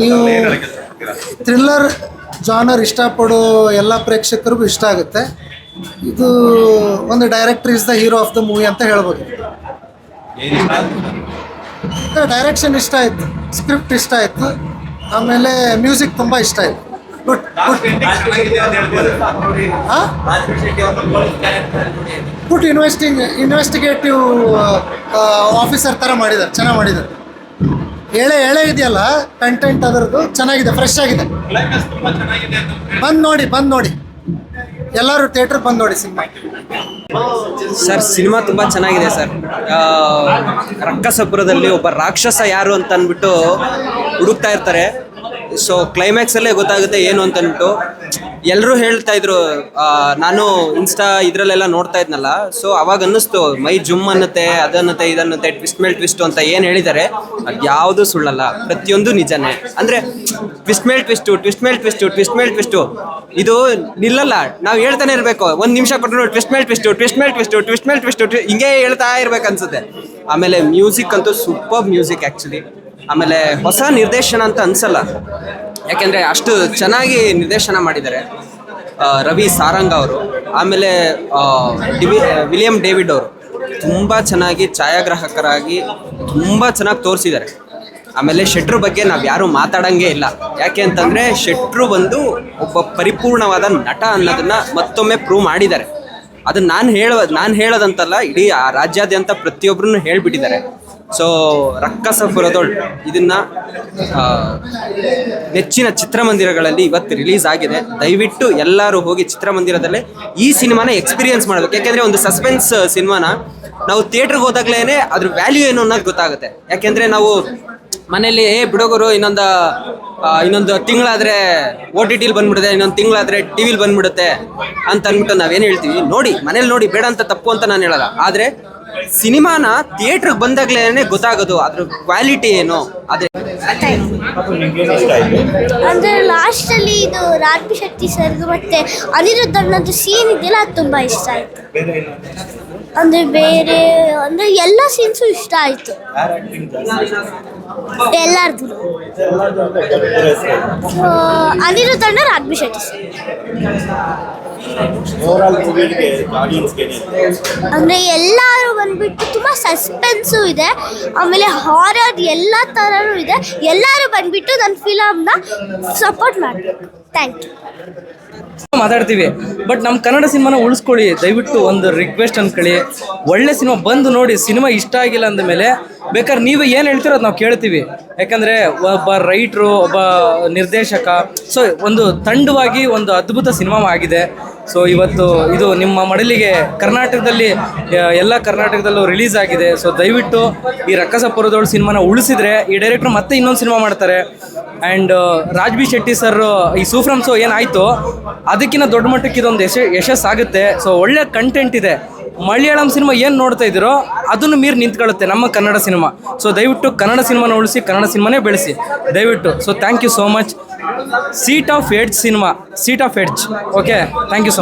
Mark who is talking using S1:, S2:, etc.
S1: ನೀವು-? Thriller genre ಇಷ್ಟಪಡೋ ಎಲ್ಲ ಪ್ರೇಕ್ಷಕರಿಗೂ ಇಷ್ಟ ಆಗುತ್ತೆ. ಇದು ಒಂದು director is the hero of the movie ಅಂತ ಹೇಳ್ಬೋದು. ಡೈರೆಕ್ಷನ್ ಇಷ್ಟ ಆಯ್ತು? ಸ್ಕ್ರಿಪ್ಟ್ ಇಷ್ಟ ಆಯ್ತು ಆಮೇಲೆ ಮ್ಯೂಸಿಕ್ ತುಂಬ ಇಷ್ಟ ಆಯ್ತು. Good good investing investigative officer ಥರ ಮಾಡಿದ್ದಾರೆ ಚೆನ್ನಾಗಿ ಮಾಡಿದ್ದಾರೆ. ಎಳೆ ಎಳೆ ಇದೆಯಲ್ಲ? ಕಂಟೆಂಟ್ ಅದರದ್ದು. ಚೆನ್ನಾಗಿದೆ ಫ್ರೆಶ್ ಆಗಿದೆ. ಬಂದ್ ನೋಡಿ, ಬಂದು ನೋಡಿ. ಎಲ್ಲರೂ ಥಿಯೇಟರ್ ಬಂದು ನೋಡಿ ಸಿನಿಮಾ.
S2: ಸರ್, ಸಿನಿಮಾ ತುಂಬ ಚೆನ್ನಾಗಿದೆ ಸರ್. ರಕ್ಕಸಪುರದಲ್ಲಿ ಒಬ್ಬ ರಾಕ್ಷಸ ಯಾರು ಅಂತ ಅಂದ್ಬಿಟ್ಟು ಹುಡುಕ್ತಾ ಇರ್ತಾರೆ. ಸೊ ಕ್ಲೈಮ್ಯಾಕ್ಸಲ್ಲೇ ಗೊತ್ತಾಗುತ್ತೆ ಏನು ಅಂತ ಅಂದ್ಬಿಟ್ಟು ಎಲ್ಲರೂ ಹೇಳ್ತಾ ಇದ್ರು ನಾನು ಇನ್ಸ್ಟಾ ಇದ್ರಲ್ಲೆಲ್ಲ ನೋಡ್ತಾ ಇದ್ನಲ್ಲ ಸೊ ಅವಾಗ ಅನ್ನಿಸ್ತು, ಮೈ ಜುಮ್ ಅನ್ನತ್ತೆ, ಅದನ್ನತ್ತೆ, ಇದನ್ನತ್ತೆ, ಟ್ವಿಸ್ಟ್ ಮೇಲ್ ಟ್ವಿಸ್ಟ್ ಅಂತ ಏನು ಹೇಳಿದ್ದಾರೆ ಅದು ಯಾವುದು ಸುಳ್ಳಲ್ಲ, ಪ್ರತಿಯೊಂದು ನಿಜನೇ. ಅಂದ್ರೆ ಟ್ವಿಸ್ಟ್ ಮೇಲ್ ಟ್ವಿಸ್ಟು, ಟ್ವಿಸ್ಟ್ ಮೇಲ್ ಟ್ವಿಸ್ಟು, ಟ್ವಿಸ್ಟ್ ಮೇಲ್ ಟ್ವಿಸ್ಟು, ಇದು ನಿಲ್ಲಲ್ಲ, ನಾವು ಹೇಳ್ತಾನೆ ಇರಬೇಕು, ಒಂದು ನಿಮಿಷ ಕೊಟ್ಟರು ಟ್ವಿಸ್ಟ್ ಮೇಲ್ ಟ್ವಿಸ್ಟು, ಟ್ವಿಸ್ಟ್ ಮೇಲ್ ಟ್ವಿಸ್ಟು, ಟ್ವಿಸ್ಟ್ ಮೇಲ್ ಟ್ವಿಸ್ಟ್ ಹಿಂಗೆ ಹೇಳ್ತಾ ಇರ್ಬೇಕು ಅನ್ಸುತ್ತೆ. ಆಮೇಲೆ ಮ್ಯೂಸಿಕ್ ಅಂತೂ ಸೂಪರ್ ಮ್ಯೂಸಿಕ್ ಆಕ್ಚುಲಿ ಆಮೇಲೆ ಹೊಸ ನಿರ್ದೇಶನ ಅಂತ ಅನ್ಸಲ್ಲ. ಯಾಕೆಂದರೆ ಅಷ್ಟು ಚೆನ್ನಾಗಿ ನಿರ್ದೇಶನ ಮಾಡಿದ್ದಾರೆ ರವಿ ಸಾರಂಗ್ ಅವರು, ಆಮೇಲೆ ಡಿವಿ, ವಿಲಿಯಂ ಡೇವಿಡ್ ಅವರು. ತುಂಬ ಚೆನ್ನಾಗಿ ಛಾಯಾಗ್ರಾಹಕರಾಗಿ ತುಂಬ ಚೆನ್ನಾಗಿ ತೋರಿಸಿದ್ದಾರೆ. ಆಮೇಲೆ ಶೆಟ್ರು ಬಗ್ಗೆ ನಾವು ಯಾರೂ ಮಾತಾಡಂಗೆ ಇಲ್ಲ. ಯಾಕೆ ಅಂತಂದರೆ ಶೆಟ್ರು ಬಂದು ಒಬ್ಬ ಪರಿಪೂರ್ಣವಾದ ನಟ ಅನ್ನೋದನ್ನು ಮತ್ತೊಮ್ಮೆ ಪ್ರೂವ್ ಮಾಡಿದ್ದಾರೆ. ಅದನ್ನ ನಾನು ಹೇಳ ನಾನು ಹೇಳೋದಂತಲ್ಲ, ಇಡೀ ಆ ರಾಜ್ಯಾದ್ಯಂತ ಪ್ರತಿಯೊಬ್ಬರನ್ನು ಹೇಳ್ಬಿಟ್ಟಿದ್ದಾರೆ. ಸೊ ರಕ್ಕಸಪುರದೊಳ್ ಇದನ್ನ ನೆಚ್ಚಿನ ಚಿತ್ರಮಂದಿರಗಳಲ್ಲಿ ಇವತ್ತು ರಿಲೀಸ್ ಆಗಿದೆ. ದಯವಿಟ್ಟು ಎಲ್ಲರೂ ಹೋಗಿ ಚಿತ್ರಮಂದಿರದಲ್ಲೇ ಈ ಸಿನಿಮಾನ ಎಕ್ಸ್ಪೀರಿಯನ್ಸ್ ಮಾಡಬೇಕು. ಯಾಕೆಂದ್ರೆ ಒಂದು ಸಸ್ಪೆನ್ಸ್ ಸಿನಿಮಾನ ನಾವು ಥಿಯೇಟ್ರಿಗೆ ಹೋದಾಗ್ಲೇ ಅದ್ರ ವ್ಯಾಲ್ಯೂ ಏನು ಅನ್ನೋದು ಗೊತ್ತಾಗುತ್ತೆ. ಯಾಕೆಂದ್ರೆ ನಾವು ಮನೇಲಿ ಏ ಬಿಡೋಗರು, ಇನ್ನೊಂದು ಇನ್ನೊಂದು ತಿಂಗಳಾದ್ರೆ ಒ ಟಿ ಟಿಲಿ ಬಂದ್ಬಿಡುತ್ತೆ, ಇನ್ನೊಂದು ತಿಂಗಳಾದ್ರೆ ಟಿ ವಿಲಿ ಬಂದ್ಬಿಡುತ್ತೆ ಅಂತ ಅಂದ್ಬಿಟ್ಟು ನಾವೇನು ಹೇಳ್ತೀವಿ? ನೋಡಿ, ಮನೇಲಿ ನೋಡಿ, ಬೇಡ ಅಂತ ತಪ್ಪು ಅಂತ ನಾನು ಹೇಳಲ್ಲ. ಆದರೆ, ಸಿನಿಮಾನ ಥಿಯೇಟ್ರಿಗೆ ಬಂದಾಗಲೇ ಗೊತ್ತಾಗೋದು, ಅದ್ರ ಕ್ವಾಲಿಟಿ ಏನು. ಅದೇ.
S3: ಅಂದರೆ ಲಾಸ್ಟಲ್ಲಿ ಇದು ರಾಜ್ಬಿ ಶೆಟ್ಟಿ ಸರ್ ಮತ್ತೆ ಅನಿರುದ್ಧ ಸೀನ್ ಇದೆಯಲ್ಲ ತುಂಬ ಇಷ್ಟ ಆಯಿತು. ಅಂದರೆ ಬೇರೆ ಅಂದ್ರೆ ಎಲ್ಲ ಸೀನ್ಸು ಇಷ್ಟ ಆಯ್ತು. ಎಲ್ಲಾರ್ದು. ಅನಿರುದ್ಧ ಅಣ್ಣ ರಾಜ್ಬಿ ಶೆಟ್ಟಿ ಅಂದ್ರೆ ಎಲ್ಲರೂ ಬಂದ್ಬಿಟ್ಟು ತುಂಬಾ ಸಸ್ಪೆನ್ಸು ಇದೆ. ಆಮೇಲೆ ಹಾರರ್ ಎಲ್ಲ ಥರನೂ ಇದೆ. ಎಲ್ಲರೂ ಬಂದ್ಬಿಟ್ಟು ನನ್ನ ಫಿಲಮ್ನ ಸಪೋರ್ಟ್ ಮಾಡಬೇಕು. Thank you.
S4: ಮಾತಾಡ್ತೀವಿ. ಬಟ್ ನಮ್ಮ ಕನ್ನಡ ಸಿನಿಮಾನ ಉಳಿಸ್ಕೊಳ್ಳಿ. ದಯವಿಟ್ಟು ಒಂದು ರಿಕ್ವೆಸ್ಟ್ ಅನ್ಕೊಳ್ಳಿ. ಒಳ್ಳೆ ಸಿನಿಮಾ ಬಂದು ನೋಡಿ ಸಿನಿಮಾ ಇಷ್ಟ ಆಗಿಲ್ಲ ಅಂದಮೇಲೆ ಬೇಕಾದ್ರೆ ನೀವು ಏನು ಹೇಳ್ತಿರೋದು ನಾವು ಕೇಳ್ತೀವಿ. ಯಾಕಂದರೆ ಒಬ್ಬ ರೈಟ್ರು, ಒಬ್ಬ ನಿರ್ದೇಶಕ ಸೊ ಒಂದು ತಂಡವಾಗಿ ಒಂದು ಅದ್ಭುತ ಸಿನಿಮಾ ಆಗಿದೆ. ಸೊ ಇವತ್ತು ಇದು ನಿಮ್ಮ ಮಡಲಿಗೆ ಕರ್ನಾಟಕದಲ್ಲಿ ಎಲ್ಲ ಕರ್ನಾಟಕದಲ್ಲೂ ರಿಲೀಸ್ ಆಗಿದೆ. ಸೊ ದಯವಿಟ್ಟು ಈ ರಕ್ಕಸಪುರದೊಳು ಸಿನಿಮಾನ ಉಳಿಸಿದ್ರೆ, ಈ ಡೈರೆಕ್ಟ್ರು ಮತ್ತೆ ಇನ್ನೊಂದು ಸಿನಿಮಾ ಮಾಡ್ತಾರೆ. ಆ್ಯಂಡ್ ರಾಜ್ಬಿ ಶೆಟ್ಟಿ ಸರ್ ಈ ಸೂಫ್ರಮ್ ಸೋ ಏನಾಯಿತು ಅದಕ್ಕಿಂತ ದೊಡ್ಡ ಮಟ್ಟಕ್ಕೆ ಇದೊಂದು ಯಶ, ಯಶಸ್ಸಾಗುತ್ತೆ. ಸೊ ಒಳ್ಳೆ ಕಂಟೆಂಟ್ ಇದೆ. ಮಲಯಾಳಂ ಸಿನಿಮಾ ಏನು ನೋಡ್ತಾ ಇದ್ದೀರೋ ಅದನ್ನು ಮೀರಿ ನಿಂತ್ಕೊಳ್ಳುತ್ತೆ ನಮ್ಮ ಕನ್ನಡ ಸಿನಿಮಾ. ಸೊ ದಯವಿಟ್ಟು ಕನ್ನಡ ಸಿನಿಮಾನ ಉಳಿಸಿ ಕನ್ನಡ ಸಿನಿಮಾನೇ ಬೆಳೆಸಿ. ದಯವಿಟ್ಟು. So thank you so much seat of edge cinema. Seat of edge okay thank you so